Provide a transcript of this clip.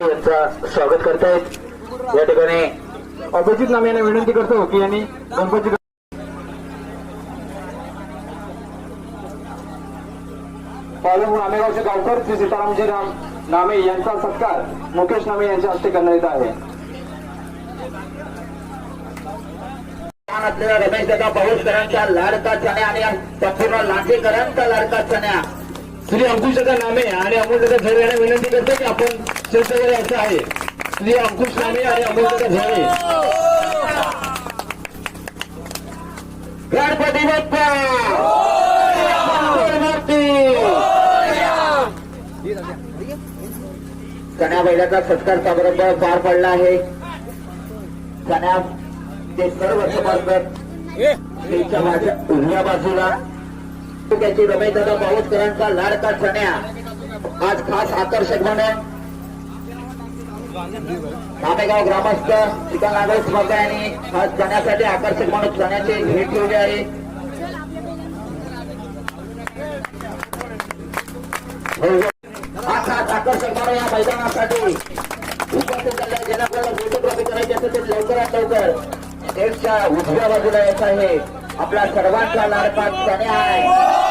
यांचा स्वागत करतायत. या ठिकाणी अभिजित नाम यांना विनंती करतो की यांनी गणपती पालम आमेगावचे गावकर श्री सीतारामजी राम नामे यांचा सत्कार मुकेश नामे यांच्या हस्ते करण्यात येत आहे. रमेश दादा पाऊसकरांचा लाडका चण्या आणि संपूर्ण लाठेकरांचा लाडका चण्या श्री अंकुश दादा नामे आणि अमोल दादा झरे यांना विनंती करतो की आपण चर्चेवर यायचं आहे. श्री अंकुश नामे आणि अमोल दादा झरे. गणपती बाप्पा! बैलाचा सत्कार समारंभ पार पडला आहे. चण्या ते सर्व समर्पक त्यांच्या माझ्या उजव्या बाजूला त्याची रमेश दादा पाऊसकरांचा लाडका सण्या आज खास आकर्षक म्हणून. नामेगाव ग्रामस्थ चिकन लागवड स्पर्धा यांनी आज चण्यासाठी आकर्षक म्हणून चण्याची हे ठेवले आहे. हो, हो. हा खास आकर्षक म्हणून या मैदानासाठी उपस्थित झाले ज्यांना आपल्याला फोटोग्राफी करायची असेल ते लवकरात लवकर. एकच्या उजव्या बाजूला येत आहे. आपला सर्वांचा लाडका चण्या आहे.